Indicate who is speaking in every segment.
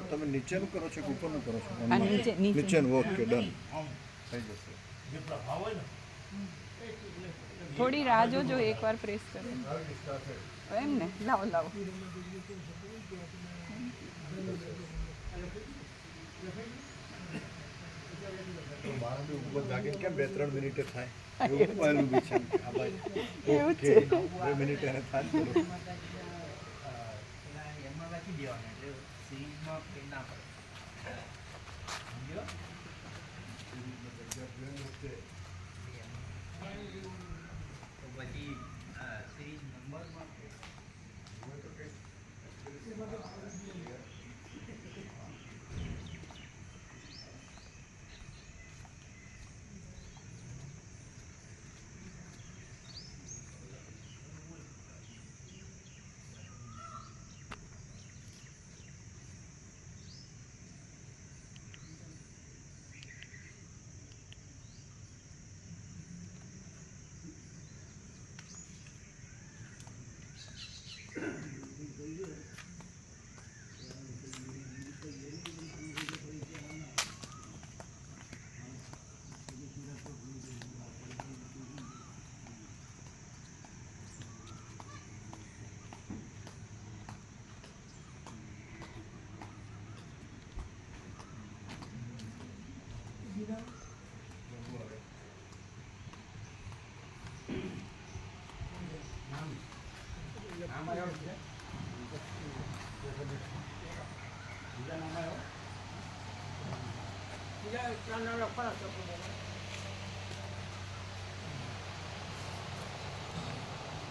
Speaker 1: તમે નીચેનું કરો છો કે ઉપરનું કરો છો?
Speaker 2: નીચે- નીચે.
Speaker 1: નીચેનું ઓકે ડન. થઈ જશે.
Speaker 2: થોડી રાહ જોજો એકવાર પ્રેસ કરો. એમ ને? લાવો લાવો.
Speaker 1: બી ઉપર જાગીને કેમ બે ત્રણ મિનિટે થાય? એવું છે. બે મિનિટે થાય. થોડું.
Speaker 3: કે ના પડે સમજ્યો તો પછી સિરીઝ નંબરમાં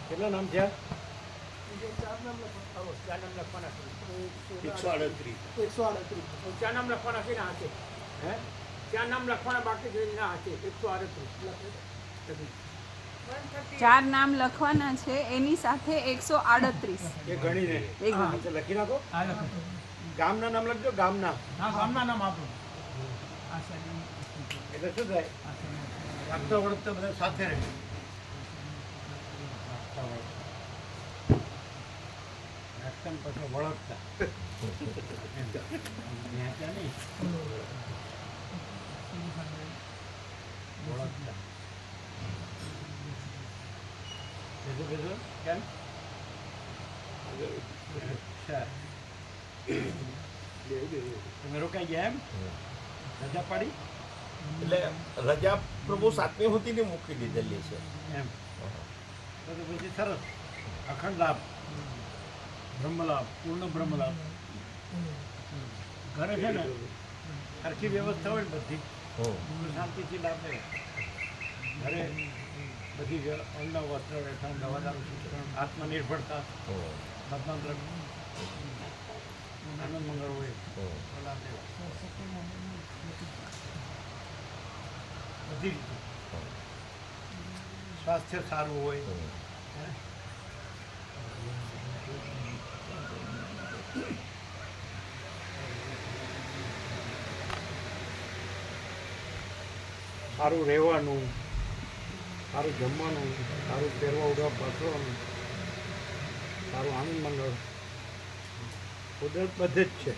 Speaker 4: કેટલા નામ છે?
Speaker 1: એકસો આડત્રીસ.
Speaker 5: એકસો આડત્રીસ.
Speaker 4: ચાર નામ લખવાના છે ને હાથે
Speaker 5: હે?
Speaker 4: ચાર નામ લખવાના બાકી છે ના હાથે. એકસો આડત્રીસ
Speaker 2: ચાર નામ લખવાના છે એની સાથે એકસો આડત્રીસ.
Speaker 4: એ ગણીને એક લખી નાખો. ગામના નામ લખજો ગામના.
Speaker 3: હા ગામના નામ આપો.
Speaker 4: એટલે શું થાય? વાગતા વળગતા બધા સાથે રહે. વાગતા ને પછી વળગતા. વળગતા બીજું બીજું કેમ તમે રોકાઈ ગયા એમ રજા પાડી
Speaker 6: એટલે રજા પ્રભુ સાતમી સુધી ને મૂકી દીધેલી છે
Speaker 4: એમ પછી સરસ અખંડ લાભ બ્રહ્મલાભ પૂર્ણ બ્રહ્મલાભ ઘરે છે ને સરખી વ્યવસ્થા હોય બધી. શાંતિથી લાભ ઘરે બધી અન્ન વસ્ત્ર રહેઠાણ દવાદારું શિક્ષણ આત્મનિર્ભરતા સ્વતંત્ર આનંદ મંગળ હોય. બધી રીતે. સ્વાસ્થ્ય સારું હોય. હે? સારું રહેવાનું, સારું જમવાનું, સારું પહેરવા ઉડવા પાથરવાનું સારું આનંદ મંગળ કુદરત બધે જ છે.